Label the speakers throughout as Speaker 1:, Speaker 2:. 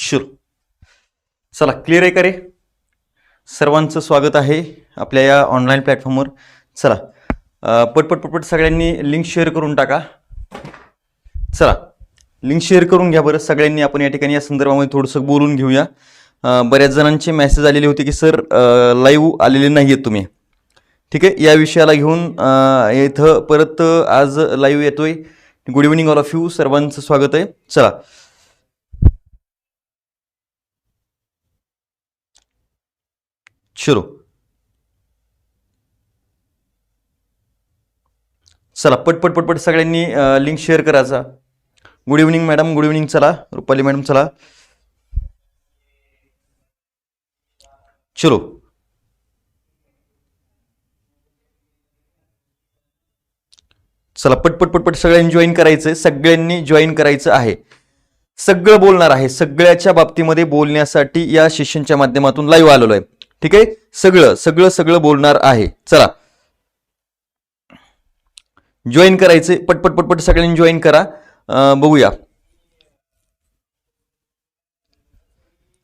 Speaker 1: शुरू. चला क्लिअर आहे का रे? सर्वांचं स्वागत आहे आपल्या या ऑनलाईन प्लॅटफॉर्मवर चला पटपट पटपट सगळ्यांनी लिंक शेअर करून टाका. चला लिंक शेअर करून घ्या बरं. सगळ्यांनी आपण या ठिकाणी या संदर्भामध्ये थोडंसं बोलून घेऊया. बऱ्याच जणांचे मेसेज आलेले होते की सर लाईव्ह आलेले नाही आहेत तुम्ही. ठीक आहे? या विषयाला घेऊन इथं परत आज लाईव्ह येतोय. Good evening all of you सर्वांचं स्वागत आहे. चला शुरू। चला पटपट पटपट सगळ्यांनी लिंक शेअर करायचा good evening madam good evening चला. रुपाली मॅडम चला. चलो चला पटपट पटपट सगळ्यांनी जॉईन करायचंय. सगळ्यांनी जॉईन करायचं आहे. सगळं बोलणार आहे. सगळ्याच्या बाबतीमध्ये बोलण्यासाठी या सेशनच्या माध्यमातून लाईव्ह आलेलो आहे. ठीक आहे? सगळं सगळं सगळं बोलणार आहे. चला. जॉईन करायचे. पटपट पटपट सगळ्यांनी जॉईन करा. बघूया.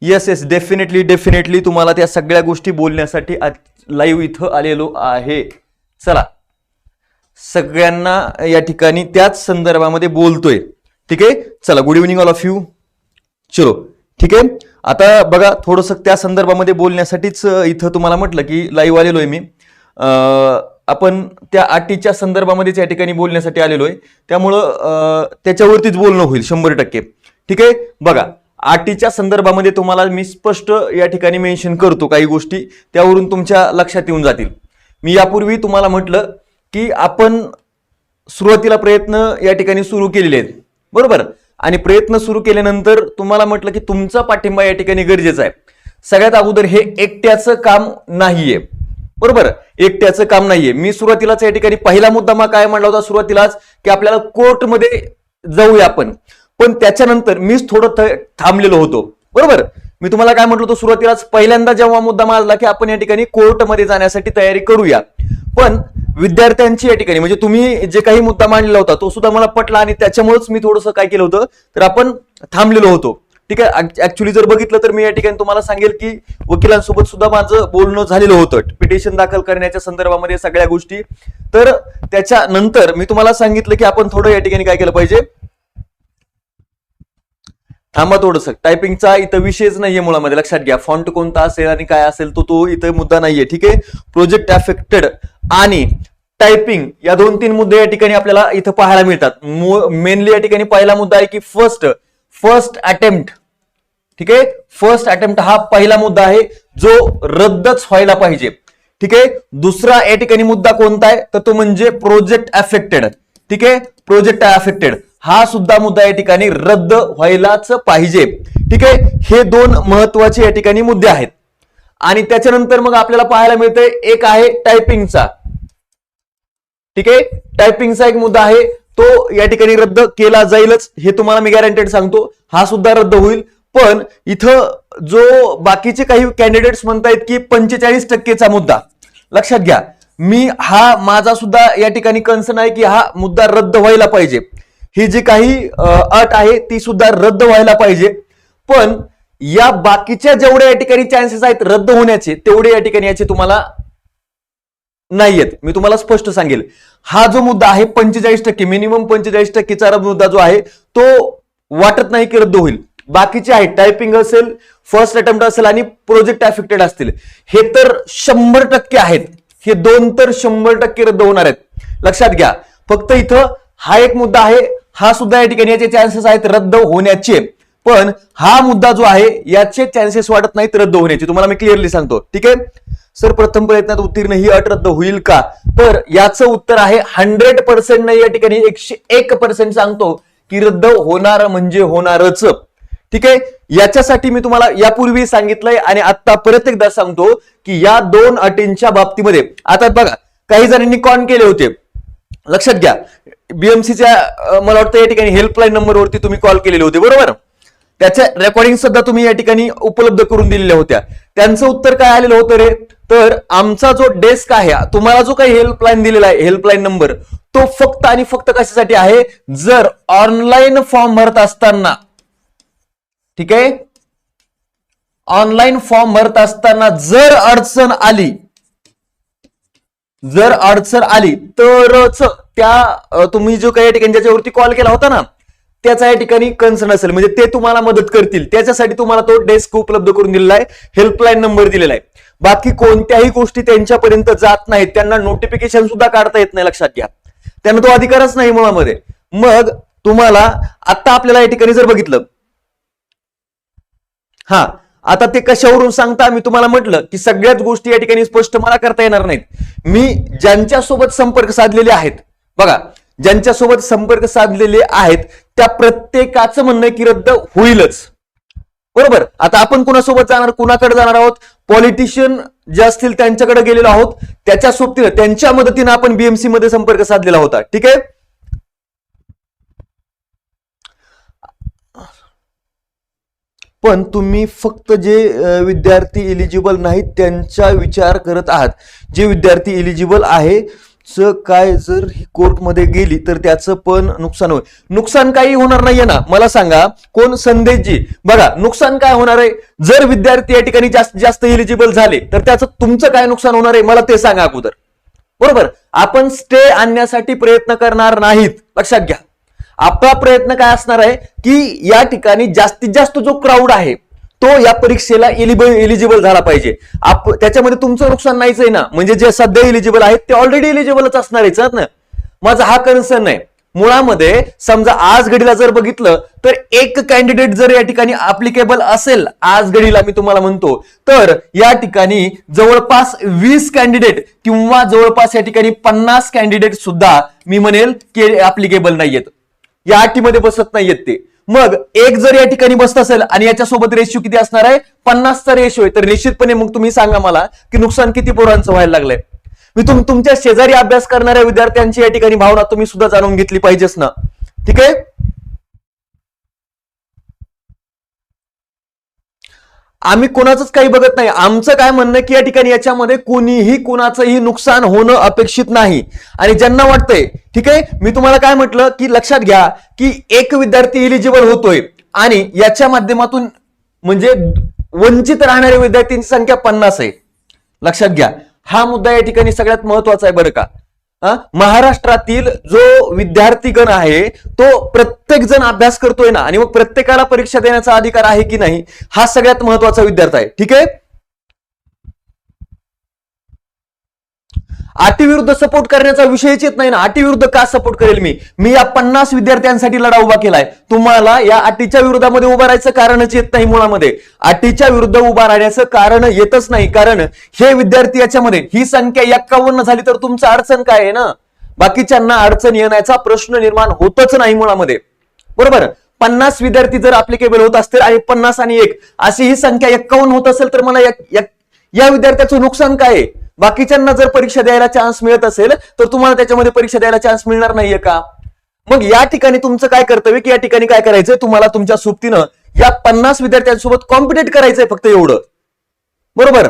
Speaker 1: येस येस डेफिनेटली डेफिनेटली तुम्हाला त्या सगळ्या गोष्टी बोलण्यासाठी लाईव्ह इथं आलेलो आहे. चला. सगळ्यांना या ठिकाणी त्याच संदर्भामध्ये बोलतोय. ठीक आहे? चला good evening all of you चलो. ठीक आहे? आता बघा थोडंसं त्या संदर्भामध्ये बोलण्यासाठीच इथं तुम्हाला म्हटलं की लाईव्ह आलेलो आहे मी. आपण त्या अटीच्या संदर्भामध्येच या ठिकाणी बोलण्यासाठी आलेलो आहे. त्यामुळं त्याच्यावरतीच बोलणं होईल शंभर टक्के. ठीक आहे? बघा अटीच्या संदर्भामध्ये तुम्हाला मी स्पष्ट या ठिकाणी मेन्शन करतो काही गोष्टी. त्यावरून तुमच्या लक्षात येऊन जातील. मी यापूर्वी तुम्हाला म्हटलं की आपण सुरुवातीला प्रयत्न या ठिकाणी सुरू केलेले आहेत. बरोबर? आणि प्रयत्न सुरू केल्यानंतर तुम्हाला म्हटलं की तुमचा पाठिंबा या ठिकाणी गरजेचा आहे. सगळ्यात अगोदर हे एकट्याचं काम नाहीये. बरोबर? एकट्याचं काम नाहीये. मी सुरुवातीलाच या ठिकाणी पहिला मुद्दा मग काय म्हणला होता सुरुवातीलाच की आपल्याला कोर्टमध्ये जाऊया आपण. पण त्याच्यानंतर मीच थोडं थ- थांबलेलो होतो. बरोबर? मी तुम्हाला काय म्हटलं होतं सुरुवातीलाच पहिल्यांदा जेव्हा मुद्दा माजला की आपण या ठिकाणी कोर्टमध्ये जाण्यासाठी तयारी करूया. पण विद्यार्थ्यांची या ठिकाणी म्हणजे तुम्ही जे काही मुद्दा मांडलेला होता तो सुद्धा मला पटला आणि त्याच्यामुळेच मी थोडंसं काय केलं होतं तर आपण थांबलेलो होतो. ठीक आहे? ऍक्च्युली जर बघितलं तर मी या ठिकाणी तुम्हाला सांगेल की वकिलांसोबत सुद्धा माझं बोलणं झालेलं होतं. पिटिशन दाखल करण्याच्या संदर्भामध्ये सगळ्या गोष्टी. तर त्याच्यानंतर मी तुम्हाला सांगितलं की आपण थोडं या ठिकाणी काय केलं पाहिजे? थांबा थोडस. टायपिंगचा इथं विषयच नाहीये मुळामध्ये. लक्षात घ्या. फॉन्ट कोणता असेल आणि काय असेल तो तो इथं मुद्दा नाहीये. ठीक आहे? प्रोजेक्ट अफेक्टेड आणि टायपिंग या दोन तीन मुद्दे या ठिकाणी आपल्याला इथं पाहायला मिळतात. मेनली या ठिकाणी पहिला मुद्दा आहे की फर्स्ट फर्स्ट अटेम्प्ट ठीक आहे? फर्स्ट अटेम्प्ट हा पहिला मुद्दा आहे जो रद्दच व्हायला पाहिजे. ठीक आहे? दुसरा या ठिकाणी मुद्दा कोणता आहे? तर तो म्हणजे प्रोजेक्ट अफेक्टेड ठीक आहे? प्रोजेक्ट अफेक्टेड हा सुद्धा मुद्दा या ठिकाणी रद्द व्हायलाच पाहिजे. ठीक आहे? हे दोन महत्त्वाचे या ठिकाणी मुद्दे आहेत. आणि त्याच्यानंतर मग आपल्याला पाहायला मिळतंय एक आहे टायपिंगचा ठीक आहे? टायपिंगचा एक मुद्दा आहे. तो या ठिकाणी रद्द केला जाईलच हे तुम्हाला मी गॅरंटेड सांगतो. हा सुद्धा रद्द होईल. पण इथं जो बाकीचे काही कॅन्डिडेट्स म्हणतायत की पंचेचाळीस टक्केचा मुद्दा. लक्षात घ्या. मी हा माझा सुद्धा या ठिकाणी कन्सर्न आहे की हा मुद्दा रद्द व्हायला पाहिजे. ही जी काही अट आहे ती सुद्धा रद्द व्हायला पाहिजे. पण या बाकीच्या जेवढ्या या ठिकाणी चान्सेस आहेत रद्द होण्याचे तेवढे या ठिकाणी याचे तुम्हाला नाही आहेत. मी तुम्हाला स्पष्ट सांगेल. हा जो मुद्दा आहे पंचेचाळीस टक्के मिनिमम पंचेचाळीस टक्केचा मुद्दा जो आहे तो वाटत नाही की रद्द होईल. बाकीचे आहेत टायपिंग असेल फर्स्ट अटेम्प्ट असेल आणि प्रोजेक्ट अफेक्टेड असतील. हे तर शंभर टक्के आहेत. हे दोन तर शंभर टक्के रद्द होणार आहेत. लक्षात घ्या. फक्त इथं हा एक मुद्दा आहे हा सुद्धा या ठिकाणी याचे चान्सेस आहेत रद्द होण्याचे. पण हा मुद्दा जो आहे याचे चान्सेस वाटत नाहीत रद्द होण्याचे. तुम्हाला मी क्लिअरली सांगतो. ठीक आहे? सर प्रथम प्रयत्नात उत्तीर्ण ही अट रद्द होईल का? तर याचं उत्तर आहे हंड्रेड पर्सेंट नाही या ठिकाणी एकशे एक पर्सेंट सांगतो की रद्द होणार म्हणजे होणारच. ठीक आहे? याच्यासाठी मी तुम्हाला यापूर्वी सांगितलंय आणि आता परत एकदा सांगतो की या दोन अटींच्या बाबतीमध्ये आता बघा काही जणांनी कॉन केले होते. लक्षात घ्या. बीएमसीच्या मला वाटतं या ठिकाणी हेल्पलाईन नंबरवरती तुम्ही कॉल केलेले होते बरोबर? त्याच्या रेकॉर्डिंग सुद्धा तुम्ही या ठिकाणी उपलब्ध करून दिलेल्या होत्या. त्यांचं उत्तर काय आलेलं होतं रे? तर आमचा जो डेस्क आहे तुम्हाला जो काही हेल्पलाईन दिलेला आहे हेल्पलाईन नंबर तो फक्त आणि फक्त कशासाठी आहे? जर ऑनलाईन फॉर्म भरत असताना. ठीक आहे? ऑनलाईन फॉर्म भरत असताना जर अडचण आली जर अडचण आली तरच त्या तुम्ही जो काही ठिकाणी ज्याच्यावरती कॉल केला होता ना त्याचा या ठिकाणी कन्सर्न असेल. म्हणजे ते तुम्हाला मदत करतील. त्याच्यासाठी तुम्हाला तो डेस्क उपलब्ध करून दिलेला आहे. हेल्पलाईन नंबर दिलेला आहे. बाकी कोणत्याही गोष्टी त्यांच्यापर्यंत जात नाहीत. त्यांना नोटिफिकेशन सुद्धा काढता येत नाही लक्षात घ्या. त्यांना तो अधिकारच नाही मुळामध्ये. मग तुम्हाला आता आपल्याला या ठिकाणी जर बघितलं. हा. आता ते कशावरून सांगता? मी तुम्हाला म्हटलं की सगळ्याच गोष्टी या ठिकाणी स्पष्ट मला करता येणार नाहीत. मी ज्यांच्यासोबत संपर्क साधलेले आहेत बघा ज्यांच्यासोबत संपर्क साधलेले आहेत त्या प्रत्येकाचं म्हणणं की रद्द होईलच. बरोबर? आता आपण कुणासोबत जाणार कुणाकडे जाणार आहोत? पॉलिटिशियन जे असतील त्यांच्याकडे गेलेलो आहोत. त्याच्या सोबतीनं त्यांच्या मदतीनं आपण बीएमसी मध्ये संपर्क साधलेला होता. ठीक आहे? पण तुम्ही फक्त जे विद्यार्थी एलिजिबल नाहीत त्यांचा विचार करत आहात. जे विद्यार्थी एलिजिबल आहे च काय जर ही कोर्टमध्ये गेली तर त्याचं पण नुकसान होईल. नुकसान काही होणार नाहीये ना? मला सांगा कोण संदेशजी? बघा नुकसान काय होणार आहे? जर विद्यार्थी या ठिकाणी जास्त जास्त एलिजिबल झाले तर त्याचं तुमचं काय नुकसान होणार आहे? मला ते सांगा अगोदर. बरोबर? आपण स्टे आणण्यासाठी प्रयत्न करणार नाहीत. लक्षात घ्या. आपला प्रयत्न काय असणार आहे की या ठिकाणी जास्तीत जास्त जो क्राऊड आहे तो या परीक्षेला एलिबल एलिजिबल झाला पाहिजे. आप त्याच्यामध्ये तुमचं नुकसान नाहीच आहे ना. म्हणजे जे सध्या एलिजिबल आहेत ते ऑलरेडी एलिजिबलच असणार आहे ना? माझा हा कन्सर्न आहे. मुळामध्ये समजा आज घडीला जर बघितलं तर एक कॅन्डिडेट जर या ठिकाणी अप्लिकेबल असेल आज घडीला मी तुम्हाला म्हणतो तर या ठिकाणी जवळपास वीस कॅन्डिडेट किंवा जवळपास या ठिकाणी पन्नास कॅन्डिडेट सुद्धा मी म्हणेल की अप्लिकेबल नाहीयेत. या अटीमध्ये बसत नाहीयेत ते. मग एक जर या ठिकाणी बसत असेल आणि याच्यासोबत रेशिओ किती असणार आहे? पन्नासचा रेशिओ आहे. तर निश्चितपणे मग तुम्ही सांगा मला की नुकसान किती पोरांचं व्हायला लागलंय? मी तुम तुमच्या शेजारी अभ्यास करणाऱ्या विद्यार्थ्यांची या ठिकाणी भावना तुम्ही सुद्धा जाणून घेतली पाहिजेच ना. ठीक आहे? आम्ही कोणाचंच काही बघत नाही. आमचं काय म्हणणं की या ठिकाणी याच्यामध्ये कोणीही कोणाचंही नुकसान होणं अपेक्षित नाही. आणि ज्यांना वाटतंय ठीक आहे? मी तुम्हाला काय म्हटलं की लक्षात घ्या की एक विद्यार्थी इलिजिबल होतोय आणि याच्या माध्यमातून म्हणजे वंचित राहणाऱ्या विद्यार्थ्यांची संख्या पन्नास आहे. लक्षात घ्या. हा मुद्दा या ठिकाणी सगळ्यात महत्त्वाचा आहे बरं का. महाराष्ट्रातील जो विद्यार्थीगण आहे तो प्रत्येक जण अभ्यास करतोय ना आणि मग प्रत्येकाला परीक्षा देण्याचा अधिकार आहे की नाही हा सगळ्यात महत्त्वाचा विद्यार्थी आहे. ठीक आहे? अटी विरुद्ध सपोर्ट करण्याचा विषयच येत नाही ना. अटी विरुद्ध का सपोर्ट करेल मी? मी या पन्नास विद्यार्थ्यांसाठी लढा उभा केलाय. तुम्हाला या अटीच्या विरोधामध्ये उभा राहायचं कारणच येत नाही मुळामध्ये. अटीच्या विरुद्ध उभा राहण्याचं कारण येतच नाही. कारण हे विद्यार्थी याच्यामध्ये ही संख्या एक्कावन्न झाली तर तुमचं अडचण काय आहे ना? बाकीच्यांना अडचण येण्याचा प्रश्न निर्माण होतच नाही मुळामध्ये. बरोबर? पन्नास विद्यार्थी जर अप्लिकेबल होत असतील आणि पन्नास आणि एक अशी ही संख्या एक्कावन्न होत असेल तर मला या- या- या विद्यार्थ्याचं नुकसान काय आहे? बाकीच्यांना जर परीक्षा द्यायला चान्स मिळत असेल तर तुम्हाला त्याच्यामध्ये परीक्षा द्यायला चान्स मिळणार नाहीये का? मग या ठिकाणी तुमचं काय कर्तव्य की या ठिकाणी काय करायचंय? तुम्हाला तुमच्या सोबतीनं या पन्नास विद्यार्थ्यांसोबत कॉम्पिटेट करायचंय फक्त एवढं. बरोबर?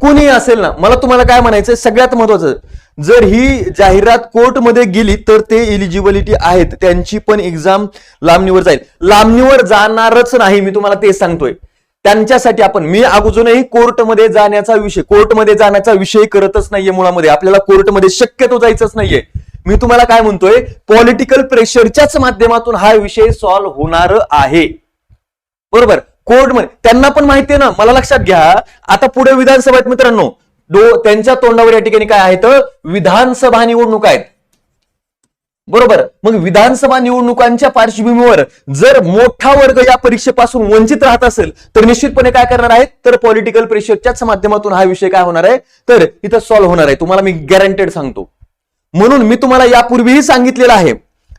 Speaker 1: कोणी असेल ना मला तुम्हाला काय म्हणायचं सगळ्यात महत्वाचं जर ही जाहिरात कोर्टमध्ये गेली तर ते इलिजिबिलिटी आहेत. त्यांची पण एक्झाम लांबणीवर जाईल. लांबणीवर जाणारच नाही मी तुम्हाला तेच सांगतोय. त्यांच्यासाठी आपण मी अगोदरही कोर्टमध्ये जाण्याचा विषय कोर्टमध्ये जाण्याचा विषय करतच नाहीये मुळामध्ये. आपल्याला कोर्टमध्ये शक्यतो जायचंच नाहीये. मी तुम्हाला काय म्हणतोय पॉलिटिकल प्रेशरच्याच माध्यमातून हा विषय सॉल्व्ह होणार आहे. बरोबर? कोर्टमध्ये त्यांना पण माहिती आहे ना मला लक्षात घ्या. आता पुढे विधानसभेत मित्रांनो त्यांच्या तोंडावर या ठिकाणी काय आहेत? विधानसभा निवडणूक आहेत. बरोबर. मग विधानसभा निवडणुकांच्या पार्श्वभूमीवर जर मोठा वर्ग या परीक्षेपासून वंचित राहत असेल तर निश्चितपणे काय करणार आहेत? तर पॉलिटिकल प्रेशरच्याच माध्यमातून हा विषय काय होणार आहे? तर इथं सॉल्व्ह होणार आहे. तुम्हाला मी गॅरंटेड सांगतो. म्हणून मी तुम्हाला यापूर्वीही सांगितलेलं आहे.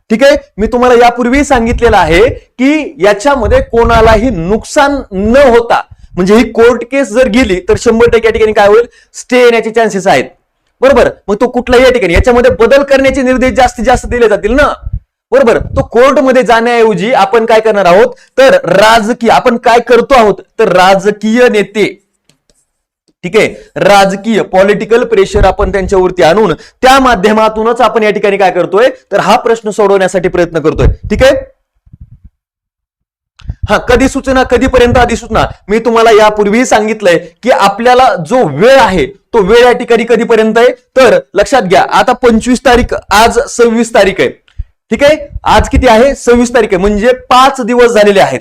Speaker 1: ठीक आहे? मी तुम्हाला यापूर्वीही सांगितलेलं आहे की याच्यामध्ये कोणालाही नुकसान न होता म्हणजे ही कोर्ट केस जर गेली तर शंभर टक्के या ठिकाणी काय होईल? स्टे येण्याचे चान्सेस आहेत. बरोबर? मग तो कुठलाही या ठिकाणी? याच्यामध्ये बदल करण्याचे निर्देश जास्तीत जास्त दिले जातील ना? बरोबर? तो कोर्टमध्ये जाण्याऐवजी आपण काय करणार आहोत? तर राजकीय आपण काय करतो आहोत? तर राजकीय नेते. ठीक आहे? राजकीय पॉलिटिकल प्रेशर आपण त्यांच्यावरती आणून त्या माध्यमातूनच आपण या ठिकाणी काय करतोय? तर हा प्रश्न सोडवण्यासाठी प्रयत्न करतोय. ठीक आहे? हा कधी सूचना कधीपर्यंत अधिसूचना मी तुम्हाला यापूर्वीही सांगितलंय की आपल्याला जो वेळ आहे तो वेळ या ठिकाणी कधीपर्यंत आहे? तर लक्षात घ्या आता पंचवीस तारीख आज सव्वीस तारीख आहे. ठीक आहे? आज किती आहे? सव्वीस तारीख आहे. म्हणजे पाच दिवस झालेले आहेत.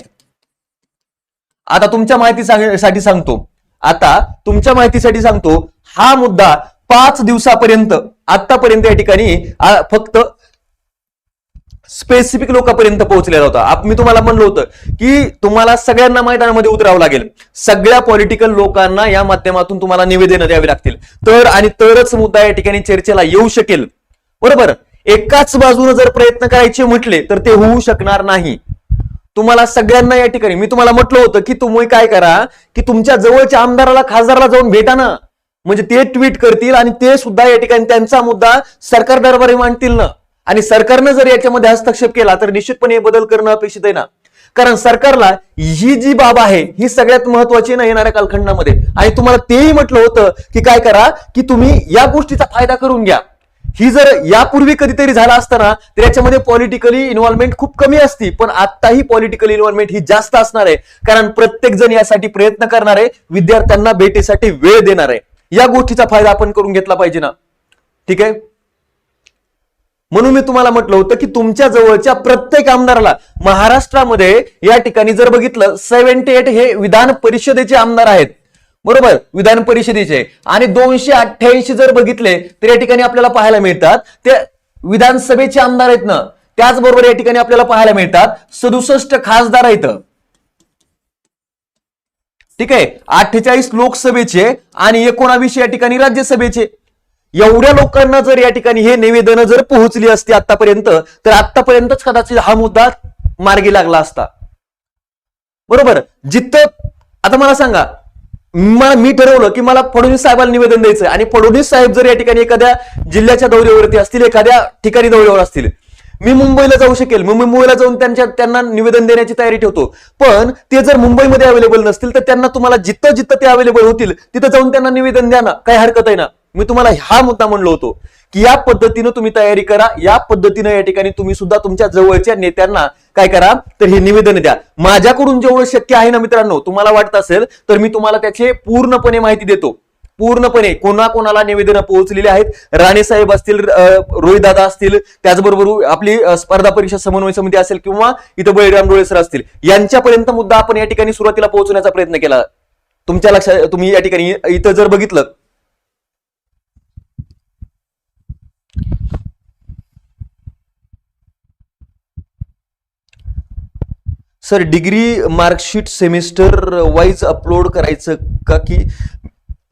Speaker 1: आता तुमच्या माहितीसाठी सांगतो. आता तुमच्या माहितीसाठी सांगतो हा मुद्दा पाच दिवसापर्यंत आतापर्यंत या ठिकाणी फक्त स्पेसिफिक लोकांपर्यंत पोहोचलेला होता. मी तुम्हाला म्हणलं होतं की तुम्हाला सगळ्यांना मैदानामध्ये उतरावं लागेल. सगळ्या पॉलिटिकल लोकांना या माध्यमातून तुम्हाला निवेदन द्यावी लागतील. तर आणि तरच मुद्दा या ठिकाणी चर्चेला येऊ शकेल. बरोबर? एकाच बाजूने जर प्रयत्न करायचे म्हटले तर ते होऊ शकणार नाही. तुम्हाला सगळ्यांना या ठिकाणी मी तुम्हाला म्हटलं होतं की तुम्ही काय करा की तुमच्या जवळच्या आमदाराला खासदाराला जाऊन भेटा ना. म्हणजे ते ट्विट करतील आणि ते सुद्धा या ठिकाणी त्यांचा मुद्दा सरकार दरबारी मांडतील ना. आणि सरकारनं जर याच्यामध्ये हस्तक्षेप केला तर निश्चितपणे हे बदल करणं अपेक्षित आहे ना? कारण सरकारला ही जी बाब आहे ही सगळ्यात महत्वाची ना येणाऱ्या कालखंडामध्ये. आणि तुम्हाला तेही म्हटलं होतं की काय करा की तुम्ही या गोष्टीचा फायदा करून घ्या. ही जर यापूर्वी कधीतरी झाला असताना तर याच्यामध्ये पॉलिटिकली इन्व्हॉल्वमेंट खूप कमी असती पण आताही पॉलिटिकल इन्व्हॉल्वमेंट ही जास्त असणार आहे. कारण प्रत्येक जण यासाठी प्रयत्न करणार आहे विद्यार्थ्यांना भेटीसाठी वेळ देणार आहे. या गोष्टीचा फायदा आपण करून घेतला पाहिजे ना. ठीक आहे? म्हणून मी तुम्हाला म्हटलं होतं की तुमच्या जवळच्या प्रत्येक आमदाराला महाराष्ट्रामध्ये या ठिकाणी जर बघितलं सेव्हन्टी एट हे विधान परिषदेचे आमदार आहेत. बरोबर? विधान परिषदेचे. आणि दोनशे अठ्ठ्याऐंशी जर बघितले तर या ठिकाणी आपल्याला पाहायला मिळतात. ते विधानसभेचे आमदार आहेत ना त्याचबरोबर या ठिकाणी आपल्याला पाहायला मिळतात. सदुसष्ट खासदार आहेत. ठीक आहे? अठ्ठेचाळीस लोकसभेचे आणि एकोणावीस या ठिकाणी राज्यसभेचे. एवढ्या लोकांना जर या ठिकाणी हे निवेदन जर पोहोचली असती आतापर्यंत तर आतापर्यंतच कदाचित हा मुद्दा मार्गी लागला असता. बरोबर? जिथं आता मला सांगा मला मी ठरवलं की मला फडणवीस साहेबांना निवेदन द्यायचं आणि फडणवीस साहेब जर या ठिकाणी एखाद्या जिल्ह्याच्या दौऱ्यावरती असतील एखाद्या ठिकाणी दौऱ्यावर असतील मी मुंबईला जाऊ शकेल. मी मुंबईला जाऊन त्यांच्या त्यांना निवेदन देण्याची तयारी ठेवतो. पण ते जर मुंबईमध्ये अवेलेबल नसतील तर त्यांना तुम्हाला जिथं जिथं ते अवेलेबल होतील तिथं जाऊन त्यांना निवेदन द्या ना. काही हरकत आहे ना? मी तुम्हाला हा मुद्दा म्हणलो होतो की या पद्धतीनं तुम्ही तयारी करा या पद्धतीनं या ठिकाणी तुम्ही सुद्धा तुमच्या जवळच्या नेत्यांना काय करा तर हे निवेदन द्या. माझ्याकडून जेवढं शक्य आहे ना मित्रांनो तुम्हाला वाटत असेल तर मी तुम्हाला त्याचे पूर्णपणे माहिती देतो. पूर्णपणे कोणाकोणाला निवेदनं पोहोचलेली आहेत राणे साहेब असतील रोहितदादा असतील त्याचबरोबर आपली स्पर्धा परीक्षा समन्वय समिती असेल किंवा इथं बळीराम डोळे सर असतील यांच्यापर्यंत मुद्दा आपण या ठिकाणी सुरुवातीला पोहोचण्याचा प्रयत्न केला. तुमच्या लक्षात तुम्ही या ठिकाणी इथं जर बघितलं sir degree marksheet semester wise upload करायचं का की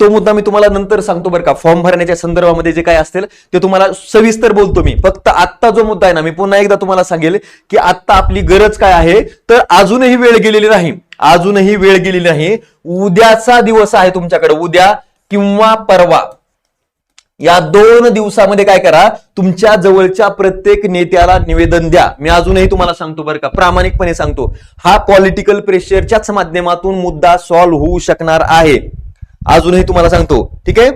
Speaker 1: तो मुद्दा मी तुम्हाला नंतर सांगतो बरं का. फॉर्म भरण्याच्या संदर्भामध्ये जे काय असेल ते तुम्हाला सविस्तर बोलतो मी. फक्त आत्ता जो मुद्दा आहे ना मी पुन्हा एकदा तुम्हाला सांगेल की आत्ता आपली गरज काय आहे तर अजूनही वेळ गेलेली नाही. अजूनही वेळ गेलेली नाही. उद्याचा दिवस आहे तुमच्याकडे उद्या किंवा परवा. या दोन दिवसामध्ये काय करा तुमच्या जवळच्या प्रत्येक नेत्याला निवेदन द्या. मी अजूनही तुम्हाला सांगतो बरं का प्रामाणिकपणे सांगतो. हा पॉलिटिकल प्रेशरच्याच माध्यमातून मुद्दा सॉल्व्ह होऊ शकणार आहे. अजूनही तुम्हाला सांगतो ठीक आहे?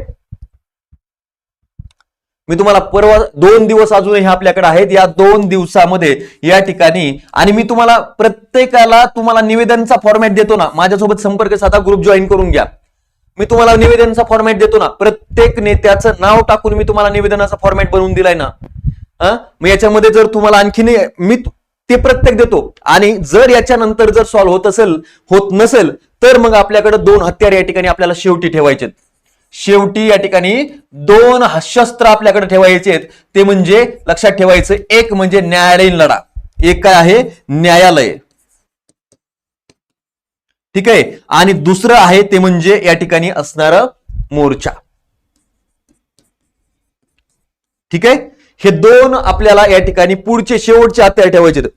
Speaker 1: मी तुम्हाला परवा दोन दिवस अजूनही आपल्याकडे आहेत. या दोन दिवसामध्ये या ठिकाणी आणि मी तुम्हाला प्रत्येकाला तुम्हाला निवेदनचा फॉर्मॅट देतो ना माझ्यासोबत संपर्क साधा ग्रुप जॉईन करून घ्या. मी तुम्हाला निवेदनचा फॉर्मॅट देतो ना प्रत्येक प्रत्येक नेत्याचं नाव टाकून मी तुम्हाला निवेदनाचा फॉर्मॅट बनवून दिलाय ना. मग याच्यामध्ये जर तुम्हाला आणखीन मी ते प्रत्येक देतो. आणि जर याच्यानंतर जर सॉल्व्ह होत असेल होत नसेल तर मग आपल्याकडे दोन हत्यार या ठिकाणी आपल्याला शेवटी ठेवायचे शेवटी या ठिकाणी दोन शस्त्र आपल्याकडे ठेवायचे ते म्हणजे लक्षात ठेवायचं एक म्हणजे न्यायालयीन लढा. एक काय आहे? न्यायालय. ठीक आहे? आणि दुसरं आहे ते म्हणजे या ठिकाणी असणार मोर्चा. ठीक आहे हे दोन आपल्याला या ठिकाणी पुढचे शेवटचे हत्यार ठेवायचे आहेत.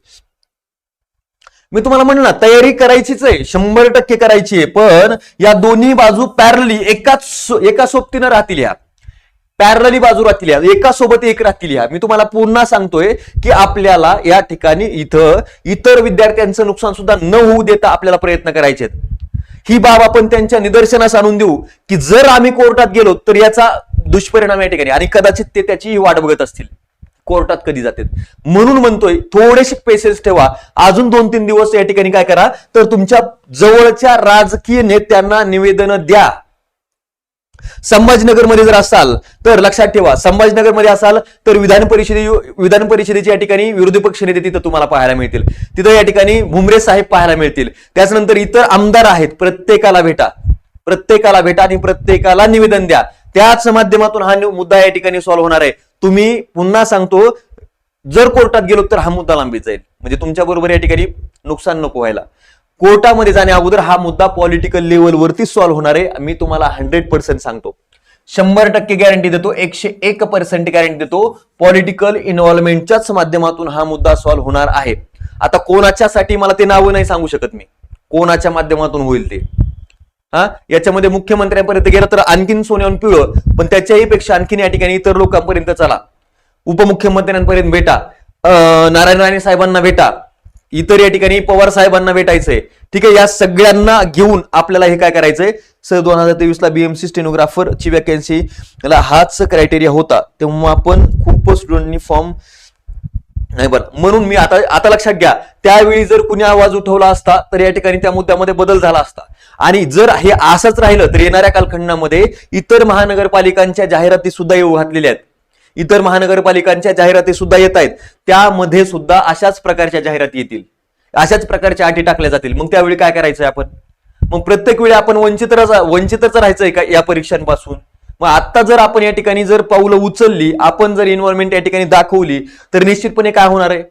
Speaker 1: मी तुम्हाला म्हणलं ना तयारी करायचीच आहे शंभर टक्के करायची आहे पण या दोन्ही बाजू पॅरली एकाच एका सोबतीनं राहतील या पॅरलली बाजू राहतील या एका सोबत एक राहतील या मी तुम्हाला पुन्हा सांगतोय की आपल्याला या ठिकाणी इथं इतर विद्यार्थ्यांचं नुकसान सुद्धा न होऊ देता आपल्याला प्रयत्न करायचे आहेत. ही बाब आपण त्यांच्या निदर्शनास आणून देऊ की जर आम्ही कोर्टात गेलो तर याचा दुष्परिणाम या ठिकाणी. आणि कदाचित ते त्याचीही वाट बघत असतील. कोर्टात कधी जाते म्हणून म्हणतोय थोडेसे पेसेस ठेवा. अजून दोन तीन दिवस या ठिकाणी काय करा तर तुमच्या जवळच्या राजकीय नेत्यांना निवेदन द्या. संभाजीनगरमध्ये जर असाल तर लक्षात ठेवा. संभाजीनगरमध्ये असाल तर विधान परिषदे विधान परिषदेच्या या ठिकाणी विरोधी पक्ष नेते तिथं तुम्हाला पाहायला मिळतील. तिथं या ठिकाणी भुमरे साहेब पाहायला मिळतील. त्याच्यानंतर इतर आमदार आहेत प्रत्येकाला भेटा. प्रत्येकाला भेटा आणि प्रत्येकाला निवेदन द्या. त्याच माध्यमातून हा मुद्दा या ठिकाणी सॉल्व्ह होणार आहे. तुम्ही पुन्हा सांगतो जर कोर्टात गेलो तर हा मुद्दा लांबीत जाईल. म्हणजे तुमच्या बरोबर या ठिकाणी नुकसान नको व्हायला. कोर्टामध्ये जाण्या अगोदर हा मुद्दा पॉलिटिकल लेवलवरती सॉल्व्ह होणार आहे. मी तुम्हाला हंड्रेड पर्सेंट सांगतो. शंभर टक्के गॅरंटी देतो एकशे एक पर्सेंट गॅरंटी देतो पॉलिटिकल इन्व्हॉल्वमेंटच्याच माध्यमातून हा मुद्दा सॉल्व्ह होणार आहे. आता कोणाच्यासाठी मला ते नावं नाही सांगू शकत मी. कोणाच्या माध्यमातून होईल ते? हा? याच्यामध्ये मुख्यमंत्र्यांपर्यंत गेलं तर आणखीन सोन्याहून पिवळं. पण त्याच्याही पेक्षा आणखीन या ठिकाणी इतर लोकांपर्यंत चला. उपमुख्यमंत्र्यांपर्यंत भेटा. नारायण राणे साहेबांना भेटा. इतर या ठिकाणी पवार साहेबांना भेटायचंय. ठीक आहे या सगळ्यांना घेऊन आपल्याला हे काय करायचंय? सर दोन हजार तेवीस ला बीएमसी स्टेनोग्राफरची वॅकन्सी हाच क्रायटेरिया होता. तेव्हा पण खूप स्टुडंटनी फॉर्म नाही बरं. म्हणून मी आता आता लक्षात घ्या त्यावेळी जर कुणी आवाज उठवला असता तर या ठिकाणी त्या मुद्द्यामध्ये बदल झाला असता. आणि जर हे असंच राहिलं तर येणाऱ्या कालखंडामध्ये इतर महानगरपालिकांच्या जाहिराती सुद्धा येऊ घातलेल्या आहेत. इतर महानगरपालिकांच्या जाहिराती सुद्धा येत आहेत. त्यामध्ये सुद्धा अशाच प्रकारच्या जाहिराती येतील. अशाच प्रकारच्या अटी टाकल्या जातील. मग त्यावेळी काय करायचंय आपण? मग प्रत्येक वेळी आपण वंचित वंचितच राहायचंय का या परीक्षांपासून? मग आत्ता जर आपण या ठिकाणी जर पावलं उचलली आपण जर एन्व्हायरमेंट या ठिकाणी दाखवली तर निश्चितपणे काय होणार आहे?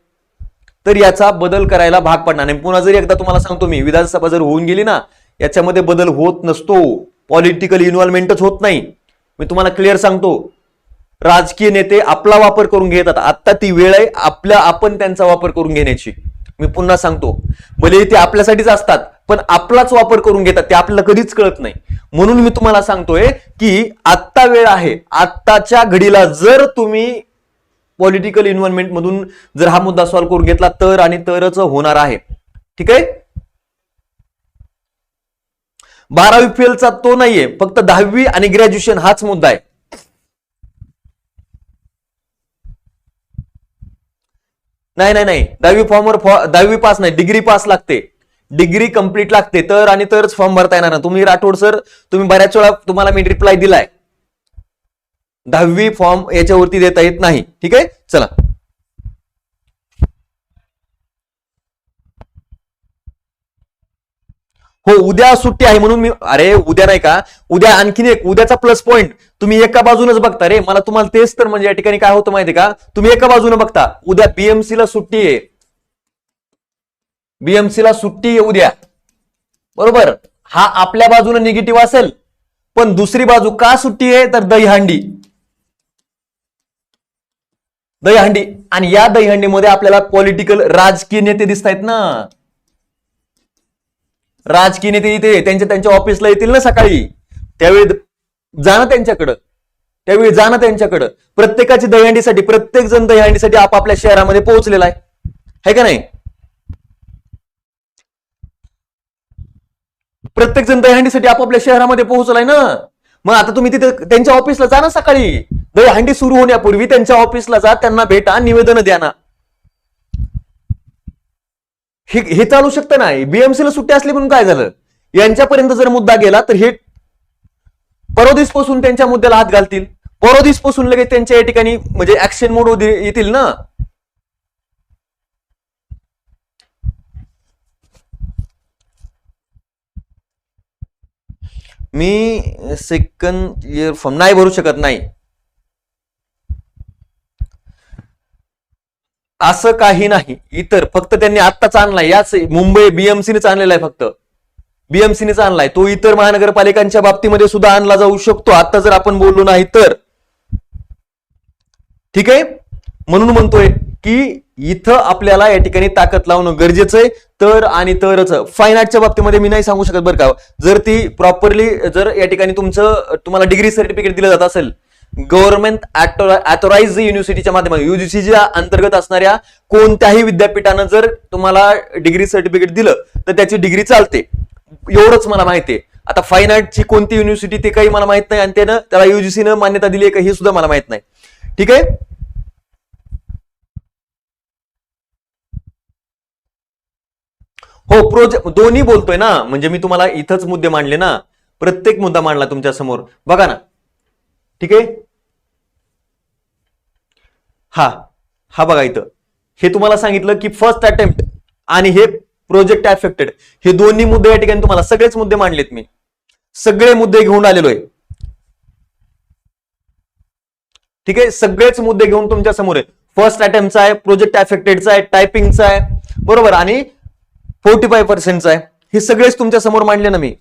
Speaker 1: तर याचा बदल करायला भाग पडणार नाही. पुन्हा जरी एकदा तुम्हाला सांगतो मी विधानसभा जर होऊन गेली ना याच्यामध्ये बदल होत नसतो. पॉलिटिकल इन्व्हॉल्वमेंटच होत नाही. मी तुम्हाला क्लिअर सांगतो. राजकीय नेते आपला वापर करून घेतात. आत्ता ती वेळ आहे आपल्या आपण त्यांचा वापर करून घेण्याची. मी पुन्हा सांगतो. भले ते आपल्यासाठीच असतात पण आपलाच वापर करून घेतात ते आपल्याला कधीच कळत नाही. म्हणून मी तुम्हाला सांगतोय की आत्ता वेळ आहे. आत्ताच्या घडीला जर तुम्ही पॉलिटिकल इन्व्हॉल्वमेंट मधून जर हा मुद्दा सॉल्व्ह करून घेतला तर आणि तरच होणार आहे. ठीक आहे? बारावी फेलचा तो नाहीये फक्त दहावी आणि ग्रॅज्युएशन हाच मुद्दा आहे. नाही नाही नाही. दहावी फॉर्मवर फॉ- दहावी पास नाही डिग्री पास लागते. डिग्री कंप्लीट लागते तर आणि तरच फॉर्म भरता येणार ना तुम्ही राठोड सर तुम्ही बऱ्याच वेळा तुम्हाला मी रिप्लाय दिलाय. दहावी फॉर्म याच्यावरती देता येत नाही. ठीक आहे? चला. हो उद्या सुट्टी आहे म्हणून मी अरे उद्या नाही का? उद्या आणखीन एक उद्याचा प्लस पॉईंट तुम्ही एका बाजूनच बघता रे. मला तुम्हाला तेच तर म्हणजे या ठिकाणी काय होतं माहिती का? तुम्ही एका बाजूने बघता. उद्या बीएमसी ला सुट्टी आहे. बीएमसी ला सुट्टी येऊ उद्या बरोबर? हा आपल्या बाजूने निगेटिव्ह असेल पण दुसरी बाजू का सुट्टी आहे? तर दहीहंडी. दहीहंडी. आणि या दहीहंडीमध्ये आपल्याला पॉलिटिकल राजकीय नेते दिसत आहेत ना. राजकीय नेते इथे त्यांच्या त्यांच्या ऑफिसला येतील ना सकाळी. त्यावेळी जाणं त्यांच्याकडं. त्यावेळी जाणं त्यांच्याकडं. प्रत्येकाची दहीहंडीसाठी प्रत्येक जण दहीहंडीसाठी आपापल्या शहरामध्ये पोहोचलेला आहे. है का नाही? प्रत्येक जण दहीहंडीसाठी आपापल्या शहरामध्ये पोहोचलाय ना. मग आता तुम्ही तिथे त्यांच्या ऑफिसला जा ना सकाळी. दहीहंडी सुरू होण्यापूर्वी त्यांच्या ऑफिसला जा त्यांना भेटा निवेदन द्या ना. हे हे चालू शकतं नाही बीएमसी ला सुट्टी असली म्हणून काय झालं? यांच्यापर्यंत जर मुद्दा गेला तर हे परोदिसपासून त्यांच्या मुद्द्याला हात घालतील. परोदिसपासून लगेच त्यांच्या या ठिकाणी म्हणजे ऍक्शन मोड येतील ना. मी सेकंड इयर फॉर्म नाही भरू शकत नाही. असं काही नाही. इतर फक्त त्यांनी आत्ताच आणलाय. याच मुंबई बीएमसीनेच आणलेला आहे फक्त. बीएमसीनेच आणलाय. तो इतर महानगरपालिकांच्या बाबतीमध्ये सुद्धा आणला जाऊ शकतो. आता जर आपण बोललो नाही तर. ठीक आहे? म्हणून म्हणतोय. की इथं आपल्याला या ठिकाणी ताकद लावणं गरजेचं आहे. तर आणि तरच. फाईन आर्टच्या बाबतीमध्ये मी नाही सांगू शकत बरं का. जर ती प्रॉपरली जर या ठिकाणी तुमचं तुम्हाला डिग्री सर्टिफिकेट दिलं जात असेल गव्हर्नमेंट अथोराइज युनिव्हर्सिटीच्या माध्यमातून युजीसीच्या अंतर्गत असणाऱ्या कोणत्याही विद्यापीठानं जर तुम्हाला डिग्री सर्टिफिकेट दिलं तर त्याची डिग्री चालते. एवढंच मला माहिती आहे. आता फाईन आर्टची कोणती युनिव्हर्सिटी ते काही मला माहीत नाही आणि त्यानं त्याला युजीसीनं मान्यता दिली आहे का हे सुद्धा मला माहीत नाही. ठीक आहे? हो प्रोजेक्ट दोन्ही बोलतोय ना. म्हणजे मी तुम्हाला इथंच मुद्दे मांडले ना. प्रत्येक मुद्दा मांडला तुमच्यासमोर. बघा ना. ठीक आहे? हा. हा बघा इथं. हे तुम्हाला सांगितलं की फर्स्ट अटेम्प्ट आणि हे प्रोजेक्ट अफेक्टेड हे दोन्ही मुद्दे या ठिकाणी तुम्हाला सगळेच मुद्दे मांडलेत मी. सगळे मुद्दे घेऊन आलेलो आहे ठीक आहे? सगळेच मुद्दे घेऊन तुमच्यासमोर आहे. फर्स्ट अटेम्प्टचा आहे प्रोजेक्ट अफेक्टेडचा आहे टायपिंगचा आहे. बरोबर. आणि फोर्टी फाय पर्सेंटचा आहे. हे सगळेच तुमच्यासमोर मांडले ना मी.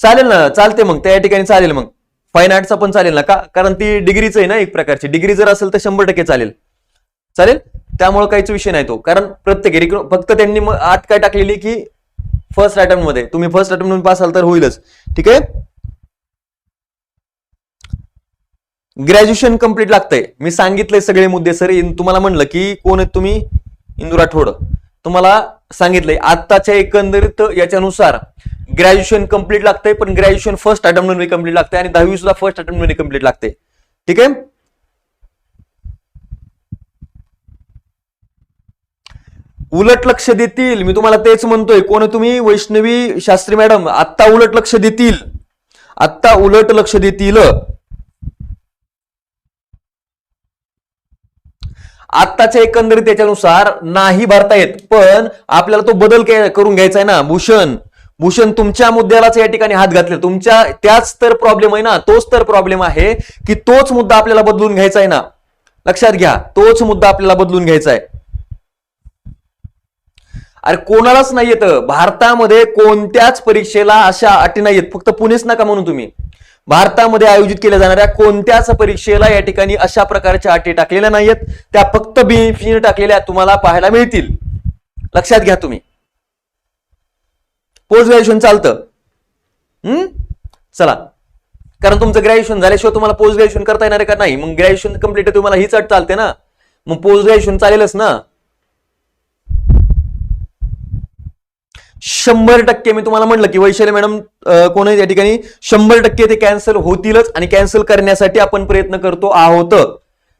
Speaker 1: चालेल ना चालते मग त्या ठिकाणी चालेल मग. फाईन आर्टचा पण चालेल ना का कारण ती डिग्रीच आहे ना एक प्रकारची. डिग्री जर असेल तर शंभर टक्के चालेल. चालेल? त्यामुळे काहीच विषय नाही तो. कारण प्रत्येक फक्त त्यांनी मग आठ काय टाकलेली की फर्स्ट अटेम्प्टमध्ये तुम्ही फर्स्ट अटेम्प्टमध्ये पास तर होईलच. ठीक आहे? ग्रॅज्युएशन कंप्लीट लागतंय. मी सांगितलंय सगळे मुद्दे सर. तुम्हाला म्हणलं की कोण आहेत तुम्ही? इंदू राठोड तुम्हाला सांगितलंय आत्ताच्या एकंदरीत याच्यानुसार ग्रॅज्युएशन कंप्लीट लागतंय पण ग्रॅज्युएशन फर्स्ट अटेम्प्टमध्ये कंप्लीट लागते आणि दहावी सुद्धा फर्स्ट अटेम्प्टमध्ये कंप्लीट लागते ठीक आहे? उलट लक्ष देतील. मी तुम्हाला तेच म्हणतोय. कोण तुम्ही? वैष्णवी शास्त्री मॅडम. आत्ता उलट लक्ष देतील. आत्ता उलट लक्ष देतील. आत्ताच्या एकंदरीत त्याच्यानुसार नाही भरता येत पण आपल्याला तो बदल करून घ्यायचा आहे ना. भूषण. भूषण तुमच्या मुद्द्यालाच या ठिकाणी हात घातले. तुमच्या त्याच तर प्रॉब्लेम आहे ना. तोच तर प्रॉब्लेम आहे की तोच मुद्दा आपल्याला बदलून घ्यायचा आहे ना. लक्षात घ्या तोच मुद्दा आपल्याला बदलून घ्यायचा आहे. अरे कोणालाच नाही येतं. भारतामध्ये कोणत्याच परीक्षेला अशा अटी नाही येत. फक्त पुणेच नका म्हणून तुम्ही. भारतामध्ये आयोजित केल्या जाणाऱ्या कोणत्याच परीक्षेला या ठिकाणी अशा प्रकारच्या अटी टाकलेल्या नाहीयेत त्या फक्त बीफीने टाकलेल्या तुम्हाला पाहायला मिळतील. लक्षात घ्या तुम्ही. पोस्ट ग्रॅज्युएशन चालतं. हम्म? चला. कारण तुमचं ग्रॅज्युएशन झाल्याशिवाय तुम्हाला पोस्ट ग्रॅज्युएशन करता येणार आहे का नाही? मग ग्रॅज्युएशन कंप्लीट तुम्हाला हीच अट चालते ना. मग पोस्ट ग्रॅज्युएशन चालेलच ना. शंभर टक्के मी तुम्हाला म्हटलं की वैशाली मॅडम अं, कोण या ठिकाणी? शंभर टक्के ते कॅन्सल होतीलच आणि कॅन्सल करण्यासाठी आपण प्रयत्न करतो आहोत.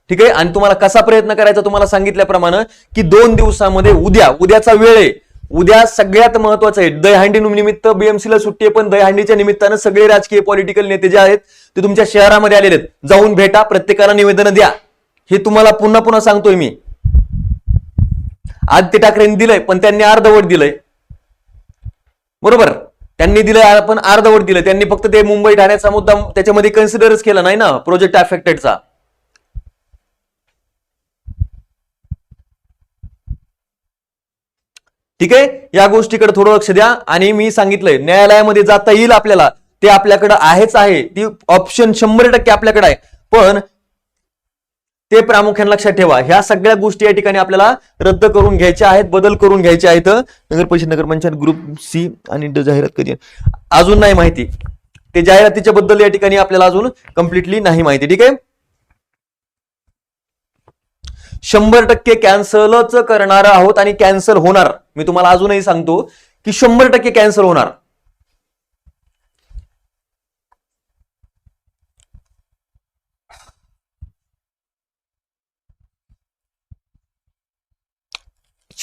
Speaker 1: ठीक आहे? आणि तुम्हाला कसा प्रयत्न करायचा तुम्हाला सांगितल्याप्रमाणे की दोन दिवसामध्ये उद्या उद्याचा वेळ आहे. उद्या सगळ्यात महत्वाचं आहे. दहीहंडी निमित्त बीएमसीला ला सुट्टी आहे पण दहीहंडीच्या निमित्तानं सगळे राजकीय पॉलिटिकल नेते जे आहेत ते तुमच्या शहरामध्ये आलेले आहेत. जाऊन भेटा प्रत्येकाला निवेदन द्या. हे तुम्हाला पुन्हा पुन्हा सांगतोय मी. आदित्य ठाकरेंनी दिलंय पण त्यांनी अर्धवट दिलंय. बरोबर. त्यांनी दिलं आपण अर्धवट दिलं त्यांनी फक्त ते मुंबई ठाण्याचा मुद्दा त्याच्यामध्ये कन्सिडरच केला नाही ना प्रोजेक्ट अफेक्टेडचा ठीक आहे? या गोष्टीकडे थोडं लक्ष द्या. आणि मी सांगितलंय न्यायालयामध्ये जाता येईल आपल्याला. ते आपल्याकडे आहेच आहे. ती ऑप्शन शंभर टक्के आपल्याकडे आहे. पण ते प्रामुख्याने लक्षात ठेवा. ह्या सगळ्या गोष्टी या ठिकाणी आपल्याला रद्द करून घ्यायच्या आहेत बदल करून घ्यायचे आहेत. नगर परिषद नगर पंचायत ग्रुप सी आणि ड जाहिरात कधी अजून नाही माहिती. ते जाहिरातीच्या बद्दल या ठिकाणी आपल्याला अजून कम्प्लिटली नाही माहिती. ठीक आहे? शंभर टक्के कॅन्सलच करणार आहोत आणि कॅन्सल होणार. मी तुम्हाला अजूनही सांगतो की शंभर टक्के कॅन्सल होणार.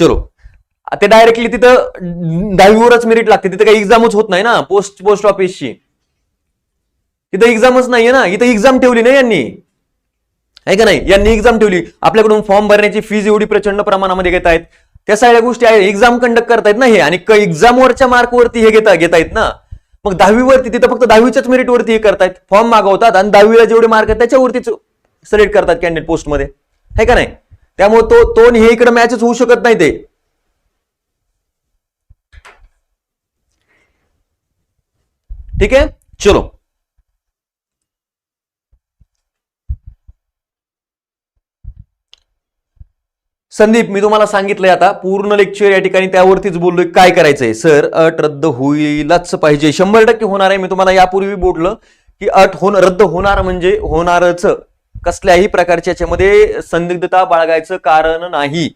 Speaker 1: चलो. ते डायरेक्टली तिथं दहावीवरच मेरिट लागते. तिथं काही एक्झामच होत नाही ना पोस्ट पोस्ट ऑफिसची तिथं एक्झामच नाहीये ना. इथं एक्झाम ठेवली नाही यांनी. आहे का नाही? यांनी एक्झाम ठेवली. आपल्याकडून फॉर्म भरण्याची फीज एवढी प्रचंड प्रमाणामध्ये घेत आहेत. त्या सगळ्या गोष्टी आहेत एक्झाम कंडक्ट करतायत ना हे. आणि एक्झामवरच्या मार्कवरती हे घेता घेतायत ना. मग दहावीवरती तिथं फक्त दहावीच्याच मेरिटवरती हे करतायत. फॉर्म मागवतात आणि दहावीला जेवढे मार्क आहेत त्याच्यावरतीच सिलेक्ट करतात कॅन्डिडेट पोस्टमध्ये आहे का नाही? त्यामुळे तो तो हे इकडे मॅचच होऊ शकत नाही ते. ठीक आहे? चलो. संदीप मी तुम्हाला सांगितलंय आता पूर्ण लेक्चर या ठिकाणी त्यावरतीच बोललोय. काय करायचंय? सर अट रद्द होईलच पाहिजे. शंभर टक्के होणार आहे. मी तुम्हाला यापूर्वी बोललं की अट होण रद्द होणार म्हणजे होणारच. कसल्याही प्रकारच्या याच्यामध्ये संदिग्धता बाळगायचं कारण नाही.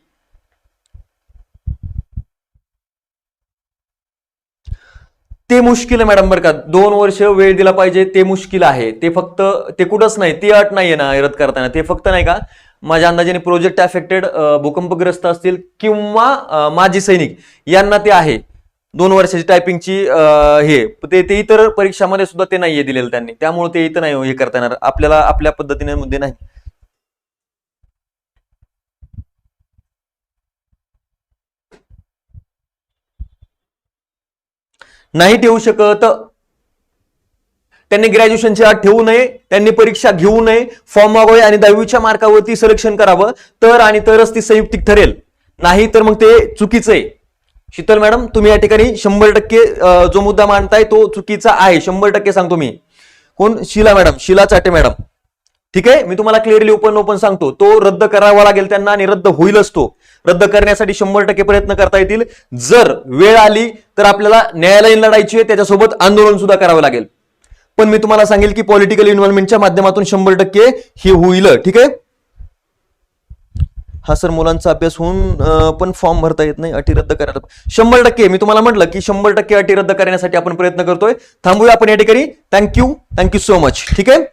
Speaker 1: ते मुश्किल आहे मॅडम बरं का. दोन वर्ष वेळ दिला पाहिजे ते मुश्किल आहे. ते फक्त ते कुठंच नाही ती अट नाहीये ना रद्द करताना. ते फक्त नाही का माझ्या अंदाजाने प्रोजेक्ट अफेक्टेड भूकंपग्रस्त असतील किंवा माजी सैनिक यांना ते आहे. दोन वर्षाची टायपिंगची हे. ते ते इतर परीक्षामध्ये सुद्धा ते नाहीये दिलेलं त्यांनी. त्यामुळे ते इथं नाही हे करता येणार. आपल्याला आपल्या पद्धतीने मुद्दे नाही. नाही ठेवू शकत. त्यांनी ग्रॅज्युएशनची आत ठेवू नये. त्यांनी परीक्षा घेऊ नये. फॉर्म मागवावे आणि दहावीच्या मार्कावरती सिलेक्शन करावं. तर आणि तरच ती संयुक्तिक ठरेल. नाही तर मग ते चुकीचं आहे. शीतल मॅडम तुम्ही या ठिकाणी शंभर टक्के जो मुद्दा मांडताय तो चुकीचा आहे. शंभर टक्के सांगतो मी. कोण? Shila madam Shila Chate madam. ठीक आहे? मी तुम्हाला क्लिअरली ओपन ओपन सांगतो. तो रद्द करावा लागेल त्यांना आणि रद्द होईलच तो. रद्द करण्यासाठी शंभर टक्के प्रयत्न करता येतील. जर वेळ आली तर आपल्याला न्यायालयीन लढायची आहे त्याच्यासोबत आंदोलन सुद्धा करावं लागेल. पण मी तुम्हाला सांगेल की पॉलिटिकल इन्व्हॉल्वमेंटच्या माध्यमातून शंभर टक्के हे होईल. ठीक आहे? हा सर मुलांचा अभ्यास होऊन पण फॉर्म भरता येत नाही अटी रद्द करायला शंभर टक्के मी तुम्हाला म्हटलं की शंभर टक्के अटी रद्द करण्यासाठी आपण प्रयत्न करतोय. थांबूया आपण या ठिकाणी. थँक्यू थँक्यू सो मच ठीक आहे?